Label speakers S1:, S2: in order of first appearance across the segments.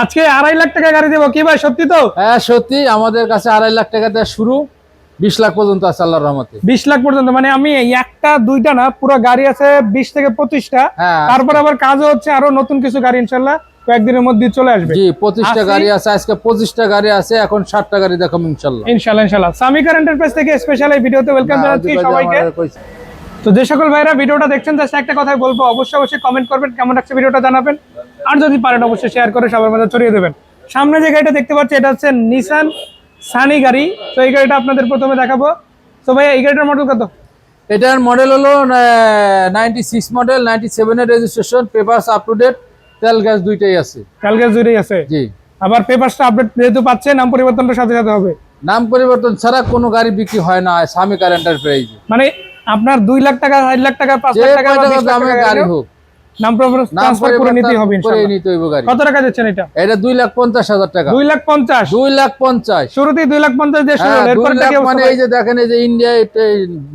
S1: আজকে আড়াই লাখ টাকা গাড়ি দেবো। কি ভাই সত্যি তো?
S2: হ্যাঁ সত্যি আমাদের কাছে আড়াই লাখ টাকা দিয়ে শুরু। বিশ লাখ পর্যন্ত আছে আল্লাহর রহমতে।
S1: বিশ লাখ পর্যন্ত মানে আমি একটা দুইটা না পুরো গাড়ি আছে বিশ থেকে পঁচিশটা।
S2: হ্যাঁ।
S1: তারপর আবার কাজও হচ্ছে আরও নতুন কিছু গাড়ি ইনশাল্লাহ কয়েকদিনের মধ্যে চলে আসবে।
S2: জি পঁচিশটা গাড়ি আছে আজকে পঁচিশটা গাড়ি আছে এখন ষাটটা গাড়ি দেখাবো ইনশাল্লাহ।
S1: ইনশাল্লাহ ইনশাল্লাহ। সামিকার এন্টারপ্রাইজ থেকে স্পেশাল এই ভিডিওতে ওয়েলকাম জানাচ্ছি সবাইকে। তো যে সকল ভাইরা ভিডিওটা দেখছেন জাস্ট একটা কথাই বলব অবশ্যই অবশ্যই কমেন্ট করবেন কেমন লাগছে ভিডিওটা জানাবেন। আর যদি পারেন অবশ্যই শেয়ার করে সবার মধ্যে ছড়িয়ে দেবেন। সামনে যে গাড়িটা দেখতে পাচ্ছি এটা হচ্ছে নিসান সানি গাড়ি। তো এই গাড়িটা আপনাদের প্রথমে দেখাবো। তো ভাই এই গাড়িটার মডেল কত?
S2: এটার মডেল হলো নাইনটি সিক্স মডেল নাইনটি সেভেনের registration papers up to date তেল গ্যাস দুইটাই আছে।
S1: কালকে দুইটাই আছে?
S2: জি।
S1: আবার পেপারসটা আপডেট যেহেতু পাচ্ছে নাম পরিবর্তনটা সাথে সাথে হবে।
S2: নাম পরিবর্তন ছাড়া কোনো গাড়ি বিক্রি হয় না স্বামী কার এন্টারপ্রাইজে
S1: মানে আপনার দুই লাখ টাকা চার লাখ টাকা পাঁচ লাখ টাকা
S2: দামের গাড়ি হোক।
S1: নাম ট্রান্সফার করে নিতেই হবে ইনশাআল্লাহ
S2: নিতে
S1: কত টাকা দিচ্ছেন এটা?
S2: এটা দুই লাখ পঞ্চাশ হাজার টাকা।
S1: দুই লাখ পঞ্চাশ।
S2: দুই লাখ পঞ্চাশ।
S1: শুরুতেই দুই লাখ পঞ্চাশ দিয়ে শুরু
S2: হ্যাঁ,
S1: এরপর থেকে
S2: মানে এই যে দেখেন এই যে ইন্ডিয়া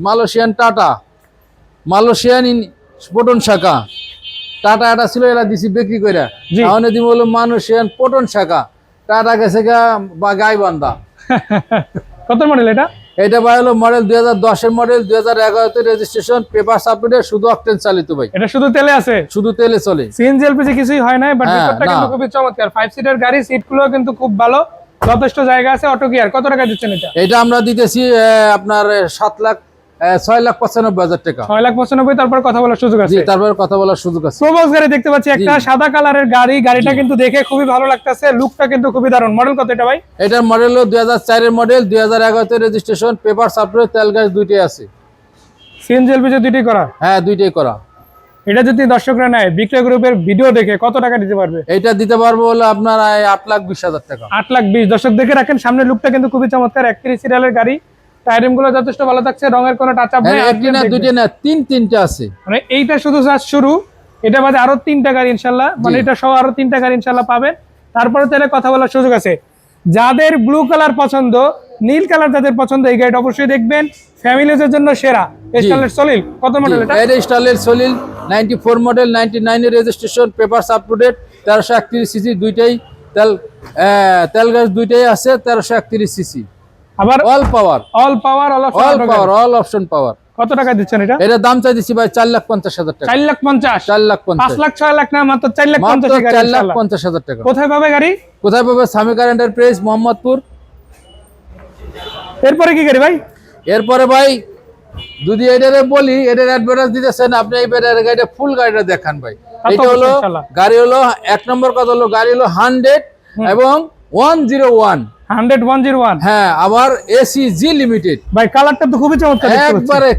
S2: মালয়েশিয়ান টাটা মালয়েশিয়ান পটন শাখা টাটা এটা ছিল এরা দিছি বিক্রি করে
S1: জি।
S2: এখন দিব হলো মালয়েশিয়ান পটন শাখা টাটা গেছে গা বা গাইবান্ধা।
S1: কত মডেল এটা?
S2: এটা ভাই হলো মডেল দুই হাজার দশের মডেল দুই হাজার এগারোতে রেজিস্ট্রেশন পেপার সাবমিটে শুধু অকটেন চালিত ভাই।
S1: এটা শুধু তেলে আছে?
S2: শুধু তেলে চলে।
S1: সিএনজি এলপিজি কিছুই হয় নাই বাট
S2: হ্যাঁ,
S1: ভিতরটা কিন্তু
S2: না।
S1: খুবই চমৎকার। ফাইভ সিটার গাড়ি সিটগুলো কিন্তু খুব ভালো। যথেষ্ট জায়গা আছে অটো গিয়ার কত টাকা দিচ্ছেন এটা?
S2: এটা আমরা দিতেছি আপনার সাত লাখ ছয় লাখ পঁচানব্বই হাজার টাকা।
S1: ছয় লাখ পঁচানব্বই তারপর কথা বলার সুযোগ আছে।
S2: তারপর কথা বলার সুযোগ আছে।
S1: প্রোবক্স গাড়ি দেখতে পাচ্ছি একটা। সাদা কালারের গাড়ি। গাড়িটা কিন্তু দেখে খুবই ভালো লাগতেছে লুকটা কিন্তু খুবই দারুণ। মডেল কত এটা ভাই?
S2: এটার মডেল হলো দুই হাজার চারের মডেল দুই হাজার এগারোতে রেজিস্ট্রেশন পেপার সাপোর্ট তেল গ্যাস দুইটাই আছে।
S1: সিএনজি এলপিজি দুইটি করা?
S2: হ্যাঁ দুইটাই করা।
S1: এটা যদি দর্শকরা নেয় বিক্রয় গ্রুপের ভিডিও দেখে কত টাকা দিতে পারবে?
S2: এইটা দিতে পারব হলো আপনার আট লাখ বিশ হাজার টাকা।
S1: আট লাখ বিশ। দর্শক দেখে রাখেন সামনে লুকটা কিন্তু খুবই চমৎকার। একত্রিশ সিরিয়ালের গাড়ি। টায়ারিংগুলো যথেষ্ট ভালো থাকছে রঙের কোনো টাচ আপ নেই
S2: হ্যাঁ, একটি না দুইটা না তিন তিনটা আছে।
S1: মানে এইটা শুধু জাস্ট শুরু এটা বাদে আরও তিনটা গাড়ি ইনশাল্লাহ মানে এটা সহ আরও তিনটা গাড়ি ইনশাল্লাহ পাবেন। তারপরে তাহলে কথা বলার সুযোগ আছে। যাদের ব্লু কালার পছন্দ নীল কালার যাদের পছন্দ এই গাড়িটা অবশ্যই দেখবেন। ফ্যামিলিজের জন্য সেরা। স্টাইলের সলিল কত মডেল এটা?
S2: এর স্টাইলের সলিল নাইনটি ফোর মডেল নাইনটি নাইনের registration paper up to date তেরোশো একত্রিশ সিসি দুইটাই তেল তেল গ্যাস দুইটাই আছে তেরোশো একত্রিশ সিসি
S1: আবার
S2: all power
S1: all power all
S2: all power all option power
S1: কত টাকা দিচ্ছেন এটা?
S2: এটার দাম চাই দিচ্ছি ভাই চার লাখ পঞ্চাশ হাজার টাকা।
S1: চার লাখ পঞ্চাশ।
S2: চার লাখ পঞ্চাশ।
S1: লাখ ছয় লাখ না মাত্র চার লাখ পঞ্চাশ
S2: চার লাখ পঞ্চাশ হাজার টাকা।
S1: কোথায় পাবে গাড়ি?
S2: কোথায় পাবে? সামিকার এন্টারপ্রাইজ মোহাম্মদপুর।
S1: এরপরে কি গাড়ি ভাই?
S2: এরপরে ভাই যদি এটারে বলি এটার অ্যাডভার্টাইজ দিতেছেন আপনি এই বেটার গাড়িটা ফুল গাড়িটা দেখান ভাই। এটা হলো গাড়ি হলো এক নম্বর কথা হলো গাড়ি হলো হান্ড্রেড এবং ওয়ান জিরো ওয়ান হ্যাঁ আবার লিমিটেড
S1: ভাই কালারটা তো খুবই চমৎকার
S2: একবারে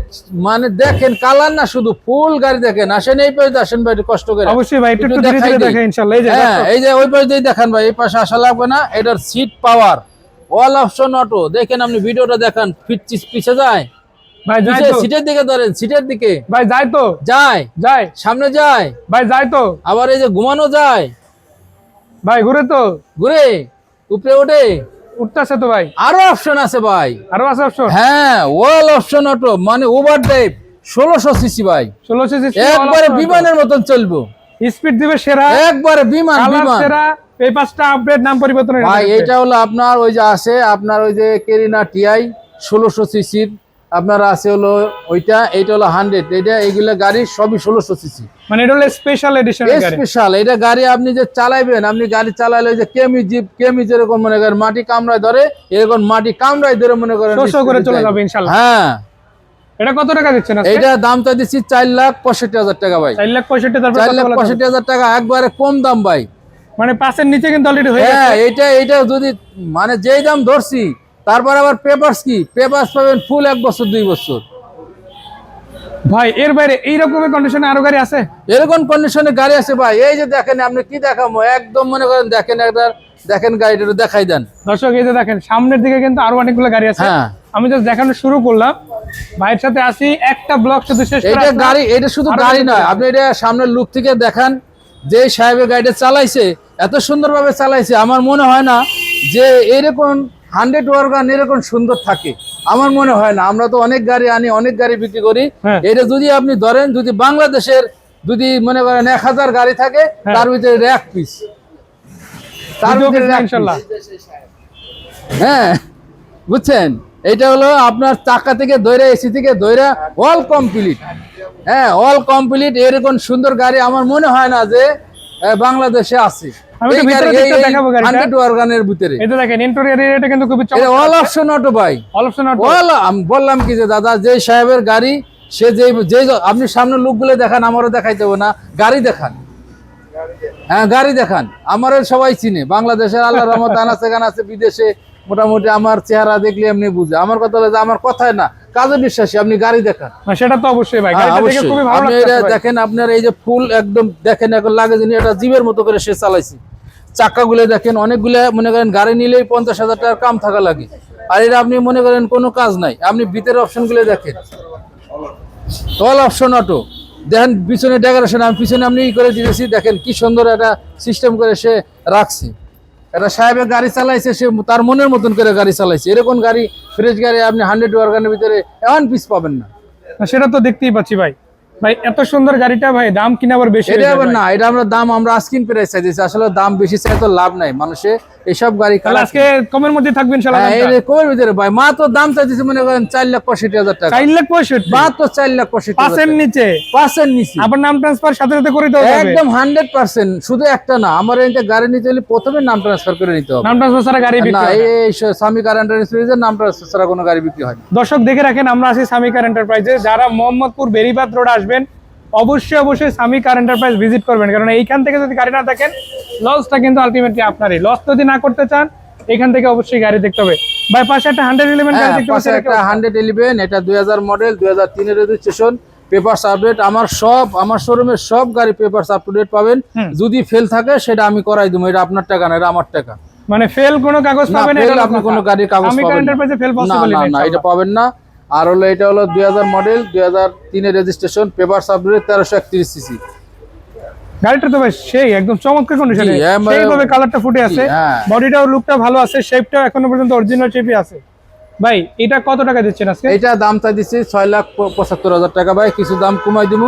S2: মানে দেখেন কালার না শুধু ফুল গাড়ি দেখেন। আসেন এই পাশে আসেন ভাই কষ্ট করে।
S1: অবশ্যই ভাই একটু
S2: একটু
S1: একটু ধীরে ধীরে
S2: দিই।
S1: দেখে এই যে
S2: হ্যাঁ এই যে ওই পাশ দিয়ে ভাই এই পাশে আসা লাগবে না এটার seat power all option auto দেখেন আপনি ভিডিওটা দেখান পিছ পিছে যায়?
S1: ভাই যাই তো।
S2: সিটের দিকে ধরেন সিটের দিকে।
S1: ভাই যাই তো।
S2: যায়। সামনে যায়।
S1: ভাই যাই তো।
S2: আবার এই যে ঘুমানো যায়।
S1: ভাই ঘুরে তো।
S2: ঘুরে। উপরে ওঠে।
S1: উঠতেছে তো ভাই?
S2: আরও অপশন আছে ভাই।
S1: আরও আছে অপশন
S2: হ্যাঁ ওয়াল অপশন অটো মানে ওভার ষোলোশো সিসি ভাই।
S1: ষোলোশো
S2: একবারে বিমানের মতন চলবো।
S1: স্পিড দিবে সেরা।
S2: একবারে বিমান বিমান।
S1: সেরা এই পাঁচটা আপডেট নাম পরিবর্তন
S2: ভাই এটা হলো আপনার ওই যে আছে আপনার ওই যে কেরিনা টিআই ষোলোশো সিসির আপনার আছে হলো ওইটা এইটা হলো হান্ড্রেড এটা এইগুলো গাড়ি সবই ষোলোশো সিসি
S1: মানে এটা হলো স্পেশাল এডিশন গাড়ি?
S2: স্পেশাল এটা গাড়ি আপনি যে চালাইবেন আপনি গাড়ি চালাইলে যে কেমি জিপ কেমি যেরকম মনে করেন মাটি কামড়ায় ধরে এরকম মাটি কামড়ায় ধরে মনে করেন
S1: করে চলে যাবে ইনশাল্লাহ।
S2: হ্যাঁ।
S1: এটা কত টাকা দিচ্ছেন আজকে?
S2: এইটা দামটা দিচ্ছি চার লাখ পঁয়ষট্টি হাজার টাকা ভাই।
S1: চার লাখ পঁয়ষট্টি
S2: চার লাখ
S1: বলা
S2: পঁয়ষট্টি হাজার টাকা একবারে কম দাম ভাই।
S1: মানে পাঁচের নিচে কিন্তু অলরেডি হয়ে গেছে।
S2: এইটা এইটা যদি মানে যেই দাম ধরছি তারপর আবার পেপারস কি? পেপারস পাবেন ফুল এক বছর দুই বছর।
S1: ভাই এর বাইরে এই রকমের কন্ডিশনে আরও গাড়ি আছে?
S2: এরকম কন্ডিশনে গাড়ি আছে ভাই। এই যে দেখেন আপনি কি দেখাবো? একদম মনে করেন দেখেন একবার দেখেন গাড়িটা দেখাই দেন।
S1: দর্শক এই যে দেখেন সামনের দিকে কিন্তু আরও অনেকগুলো গাড়ি আছে।
S2: হ্যাঁ।
S1: আমি জাস্ট দেখানো শুরু করলাম। ভাইয়ের সাথে আসি একটা ব্লক শুধু শেষ করে
S2: এইটা গাড়ি এটা শুধু গাড়ি নয়। আপনি এটা সামনের লুক থেকে দেখান যে সাহেবের গাড়িটা চালাইছে এত সুন্দরভাবে চালাইছে। আমার মনে হয় না যে এরকম হান্ড্রেড ওয়ার্গান এরকম সুন্দর থাকে। আমার মনে হয় না। আমরা তো অনেক গাড়ি আনি অনেক গাড়ি বিক্রি করি।
S1: হ্যাঁ।
S2: এটা যদি আপনি ধরেন যদি বাংলাদেশের যদি মনে করেন এক হাজার গাড়ি থাকে
S1: হ্যাঁ।
S2: তার ভিতরে এক পিস তার ভিতরে হ্যাঁ। বুঝছেন? এটা হলো আপনার চাকা থেকে দৈরা এসি থেকে দৈরা অল কমপ্লিট হ্যাঁ অল কমপ্লিট এরকম সুন্দর গাড়ি আমার মনে হয় না যে বাংলাদেশে আছে।
S1: আমি তো ভিতরে দিকটা দেখাবো গাড়িটা।
S2: হান্ড্রেড ওয়ার্গানের ভিতরে।
S1: এই দেখেন ইন্টেরিয়র এটা কিন্তু খুবই
S2: এটা অল অপশন অটো ভাই।
S1: অল অপশন অটো
S2: অল আমি বললাম কি যে দাদা যে সাহেবের গাড়ি সে যে যে আপনি সামনে লোকগুলো দেখান আমারও দেখাইতে হবে না। গাড়ি দেখান। হ্যাঁ গাড়ি দেখান। আমারও সবাই চিনে। বাংলাদেশের আল্লাহ রহমত আনাচে আছে বিদেশে মোটামুটি আমার চেহারা দেখলে এমনি বুঝে। আমার কথা হলো যে আমার কথায় না কাজে বিশ্বাসী আপনি গাড়ি দেখান।
S1: সেটা তো অবশ্যই ভাই
S2: আপনি এটা দেখেন আপনার এই যে ফুল একদম দেখেন এখন লাগে যিনি এটা জীবের মতো করে সে চালাইছি। চাক্কাগুলো দেখেন অনেকগুলো মনে করেন গাড়ি নিলেই পঞ্চাশ হাজার টাকার কাম থাকা লাগে। আর এটা আপনি মনে করেন কোনো কাজ নাই আপনি ভিতরের অপশনগুলো দেখেন। অল অপশন অটো দেখেন পিছনে ডেকোরেশন আমি পিছনে আপনি ই করে দিয়েছি দেখেন কি সুন্দর একটা সিস্টেম করে সে রাখছে। একটা সাহেবের গাড়ি চালাইছে সে তার মনের মতন করে গাড়ি চালাইছে। এরকম গাড়ি ফ্রেশ গাড়ি আপনি হান্ড্রেড ওয়ার্গানের ভিতরে এমন পিস পাবেন না।
S1: না, সেটা তো দেখতেই পাচ্ছি ভাই। ভাই এত সুন্দর গাড়িটা ভাই দাম কিনা আবার বেশি
S2: এটা আবার না এটা আমরা দাম আমরা আস্কিন প্রাইস চাইছি আসলে দাম বেশি চাই তো লাভ নাই। মানুষে এসব গাড়ি
S1: তাহলে আজকে কমের মধ্যে থাকবে ইনশাআল্লাহ
S2: হ্যাঁ, এই কমের ভিতরে ভাই মা তো দাম মনে করেন চার লাখ পঁয়ষট্টি হাজার টাকা।
S1: চার লাখ পঁয়ষট্টি?
S2: মাত্র চার লাখ পঁয়ষট্টি হাজার
S1: পাঁচের নিচে?
S2: নিছি
S1: আবার নাম ট্রান্সফার সাথে সাথে করে যাবে
S2: একদম হান্ড্রেড পার্সেন্ট শুধু একটা না আমার এটা গাড়ি নিতে হলে প্রথমে নাম ট্রান্সফার করে নিতে হবে।
S1: নাম ট্রান্সফার ছাড়া গাড়ি বিক্রি না।
S2: এই স্বামী কার এন্টারপ্রাইজের নাম ট্রান্সফার ছাড়া কোনো গাড়ি বিক্রি হয় না।
S1: দর্শক দেখে রাখেন আমরা আছি সামি কার এন্টারপ্রাইজে যারা মোহাম্মদপুর বেরিবাদ রোড আসবেন অবশ্যই অবশ্যই সামি কার এন্টারপ্রাইজ ভিজিট করবেন। কারণ এইখান থেকে যদি গাড়ি না দেখেন লসটা কিন্তু আলটিমেটলি আপনারই। লস যদি না করতে চান এখান থেকে অবশ্যই গাড়ি দেখতে হবে। ভাই পাশে একটা হান্ড্রেড ইলেভেন গাড়ি
S2: হ্যাঁ,
S1: দেখতে পাচ্ছি
S2: একটা হান্ড্রেড ইলেভেন এটা দুই হাজার মডেল দুই হাজার তিনের রেজিস্ট্রেশন পেপারস আপডেট আমার সব আমার শোরুমের সব গাড়ি পেপারস আপডেট পাবেন। যদি ফেল থাকে সেটা আমি করাই দেবো। এটা আপনার টাকা না এটা আমার টাকা।
S1: মানে ফেল কোনো কাগজ পাবেন
S2: fail আপনি কোনো গাড়ির কাগজ পাবেন
S1: ফেল
S2: না না না এটা পাবেন না। আর হলো এটা হলো দুই হাজার মডেল দুই হাজার তিনের রেজিস্ট্রেশন পেপার আপডেট তেরোশো একত্রিশ সিসি
S1: গাড়িটা তো ভাই সেই একদম চমৎকার কন্ডিশনে সেইভাবে কালারটা ফুটে আছে।
S2: হ্যাঁ।
S1: বডিটাও লুকটা ভালো আছে শেপটাও এখনও পর্যন্ত অরিজিনাল শেপই আছে। ভাই এটা কত টাকা দিচ্ছেন আজকে?
S2: এইটা দাম চাই দিচ্ছি ছয় লাখ পঁচাত্তর হাজার টাকা। ভাই কিছু দাম কমাই দিব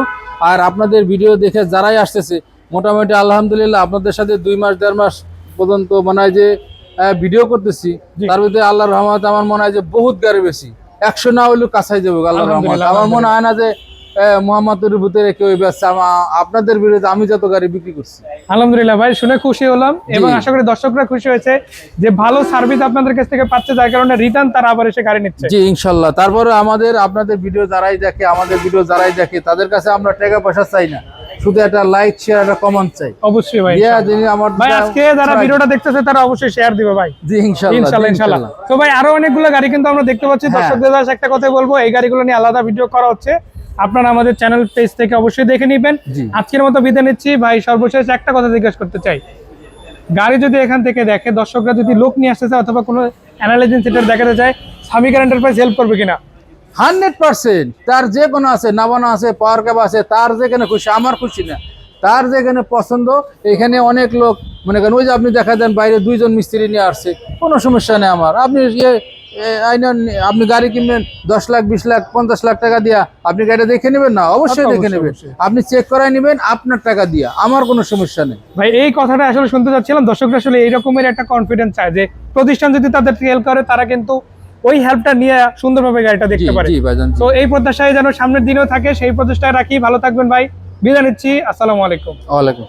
S2: আর আপনাদের ভিডিও দেখে যারাই আসতেছে মোটামুটি আলহামদুলিল্লাহ আপনাদের সাথে দুই মাস দেড় মাস পর্যন্ত মনে হয় যে ভিডিও করতেছি। তার ভিতরে আল্লাহ রহমত আমার মনে হয় যে বহুত গাড়ি বেশি। একশো না হলেও কাছাই যাব
S1: আলহামদুলিল্লাহ,
S2: আমার মনে হয় না যে মোহাম্মদের ভিতরে কেউ ব্যস্ত আপনাদের বিরুদ্ধে আমি যত গাড়ি বিক্রি করছি।
S1: আলহামদুলিল্লাহ ভাই শুনে খুশি হলাম এবং আশা করি দর্শকরা খুশি হয়েছে যে ভালো সার্ভিস আপনাদের কাছ থেকে পাচ্ছে যার কারণে রিটার্ন তারা আবার এসে গাড়ি নিচ্ছে।
S2: জি ইনশাল্লাহ। তারপরে আমাদের আপনাদের ভিডিও যারাই দেখে আমাদের ভিডিও যারাই দেখে তাদের কাছে আমরা টাকা পয়সা চাই না। শুধু একটা লাইক শেয়ার একটা কমেন্ট চাই।
S1: অবশ্যই ভাই
S2: দিয়া যিনি আমার
S1: ভাই আজকে যারা ভিডিওটা দেখতেছে তারা অবশ্যই শেয়ার দিবে ভাই।
S2: জি ইনশাল্লাহ জি,
S1: ইনশাল্লাহ। তো ভাই আরও অনেকগুলো গাড়ি কিন্তু আমরা দেখতে পাচ্ছি।
S2: হ্যাঁ।
S1: দর্শকদের কাছে একটা কথা বলব এই গাড়িগুলো নিয়ে আলাদা ভিডিও করা হচ্ছে। আপনারা আমাদের চ্যানেল পেজ থেকে অবশ্যই দেখে নেবেন। আজকের মতো বিদায় নিচ্ছি। ভাই সর্বশেষ একটা কথা জিজ্ঞেস করতে চাই। গাড়ি যদি এখান থেকে দেখে দর্শকরা যদি লোক নিয়ে আসতে চায় অথবা কোনো অ্যানালাইজিং সেন্টার দেখাতে চায় সামিকার এন্টারপ্রাইজ হেল্প করবে কিনা?
S2: Hundred percent. তার যে কোনো আছে নাবানো আছে পাওয়ার ক্যাব আছে তার যেখানে খুশি আমার খুশি না। তার যেখানে পছন্দ এখানে অনেক লোক মনে করেন ওই যে আপনি দেখা দেন বাইরে দুইজন মিস্ত্রি নিয়ে আসছে কোনো সমস্যা নেই আমার। আপনি ইয়ে আপনি গাড়ি কিনবেন দশ লাখ বিশ লাখ পঞ্চাশ লাখ টাকা দিয়া আপনি গাড়িটা দেখে নেবেন না? অবশ্যই দেখে নেবেন। আপনি চেক করাই নেবেন আপনার টাকা দিয়া আমার কোনো সমস্যা নেই।
S1: ভাই এই কথাটা আসলে শুনতে চাচ্ছিলাম দর্শকরা আসলে এই রকমের একটা কনফিডেন্স চায় যে প্রতিষ্ঠান যদি তাদের হেল্প করে তারা কিন্তু ওই হেল্পটা নিয়ে সুন্দরভাবে গাড়িটা দেখতে পারে। তো এই প্রত্যাশায় যেন সামনের দিনেও থাকে সেই প্রচেষ্টায় রাখি। ভালো থাকবেন ভাই। বিদায় নিচ্ছি। আসসালামু আলাইকুম।
S2: ওয়ালাইকুম।